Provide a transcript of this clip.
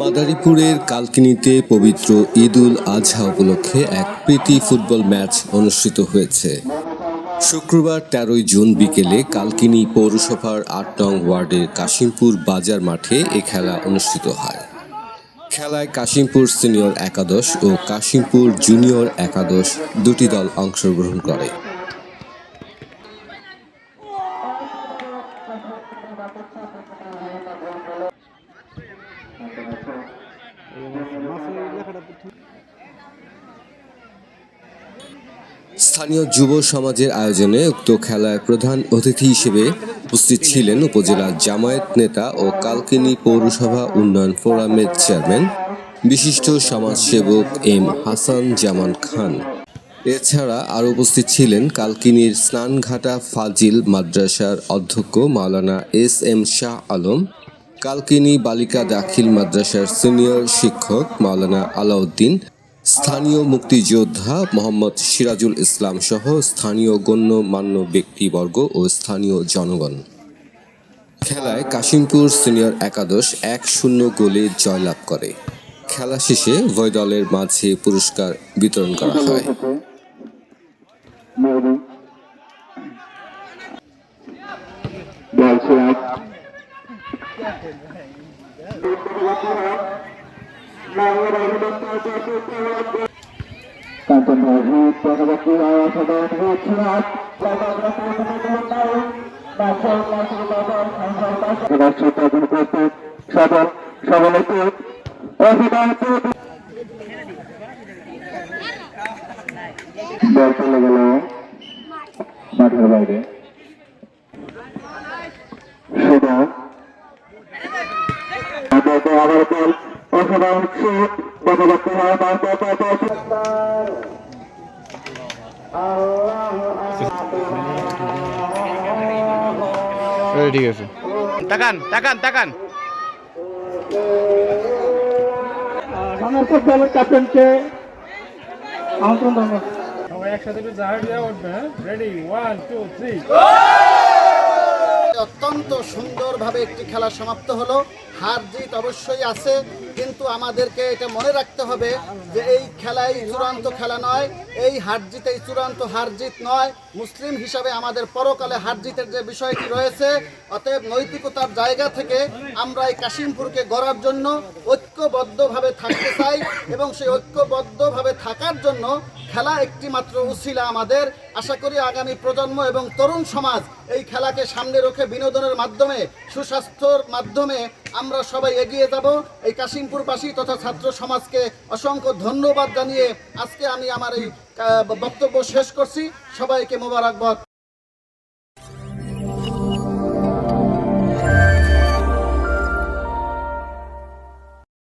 মাদারীপুরের কালকিনিতে পবিত্র ঈদুল আজহা উপলক্ষে এক প্রীতি ফুটবল ম্যাচ অনুষ্ঠিত হয়েছে। শুক্রবার তেরোই জুন বিকেলে কালকিনি পৌরসভার আট নং ওয়ার্ডের কাশিমপুর বাজার মাঠে এ খেলা অনুষ্ঠিত হয়। খেলায় কাশিমপুর সিনিয়র একাদশ ও কাশিমপুর জুনিয়র একাদশ দুটি দল অংশগ্রহণ করে। স্থানীয় যুব সমাজের আয়োজনে উক্ত খেলায় প্রধান অতিথি হিসেবে উপস্থিত ছিলেন উপজেলা জামায়াত নেতা ও কালকিনি পৌরসভা উন্নয়ন ফোরামের চেয়ারম্যান, বিশিষ্ট সমাজসেবক এম হাসান জামান খান। এছাড়া আরও উপস্থিত ছিলেন কালকিনির স্নানঘাটা ফাজিল মাদ্রাসার অধ্যক্ষ মাওলানা এস এম শাহ আলম কালকিনি বালিকা দাখিল মাদ্রাসার সিনিয়র শিক্ষক মাওলানা আলাউদ্দিন, স্থানীয় মুক্তিযোদ্ধা মোহাম্মদ সিরাজুল ইসলাম সহ স্থানীয় গণ্যমান্য ব্যক্তিবর্গ ও স্থানীয় জনগণ। খেলায় কাশিমপুর সিনিয়র একাদশ এক শূন্য গোলে জয়লাভ করে। খেলা শেষে উভয় দলের মাঝে পুরস্কার বিতরণ করা হয়। কাঞ্চন মসজিদ পরবর্তী অসাধারণ এক সবল সবলতে অসাধারণ বল চলে গেল। মাঠের বাইরে। আবার বল। হয় ঠিক আছে। তাকান তাকান তাকান। বাংলাদেশ দলের ক্যাপ্টেনকে আমন্ত্রণ জানাব সবাই একসাথে একটু জাহাজ দিয়ে উঠবে হ্যাঁ? রেডি ওয়ান টু থ্রি অত্যন্ত সুন্দরভাবে একটি খেলা সমাপ্ত হলো। হার জিত অবশ্যই আছে, কিন্তু আমাদেরকে এটা মনে রাখতে হবে যে এই খেলাই চূড়ান্ত খেলা নয়, এই হার জিতেই চূড়ান্ত হার জিত নয়। মুসলিম হিসাবে আমাদের পরকালে হার জিতের যে বিষয়টি রয়েছে, অতএব নৈতিকতার জায়গা থেকে আমরা এই কাশিমপুরকে গড়ার জন্য ঐক্যবদ্ধভাবে থাকতে চাই এবং সেই ঐক্যবদ্ধভাবে থাকার জন্য খেলা একটি মাত্র উছিলা আমাদের। আশা করি আগামী প্রজন্ম এবং তরুণ সমাজ এই খেলাকে সামনে রেখে বিনোদনের মাধ্যমে, সুস্বাস্থ্যর মাধ্যমে আমরা সবাই এগিয়ে যাব। এই কাশিমপুরবাসী তথা ছাত্র সমাজকে অসংখ্য ধন্যবাদ জানিয়ে আজকে আমি আমার এই বক্তব্য শেষ করছি। সবাইকে মোবারকবাদ।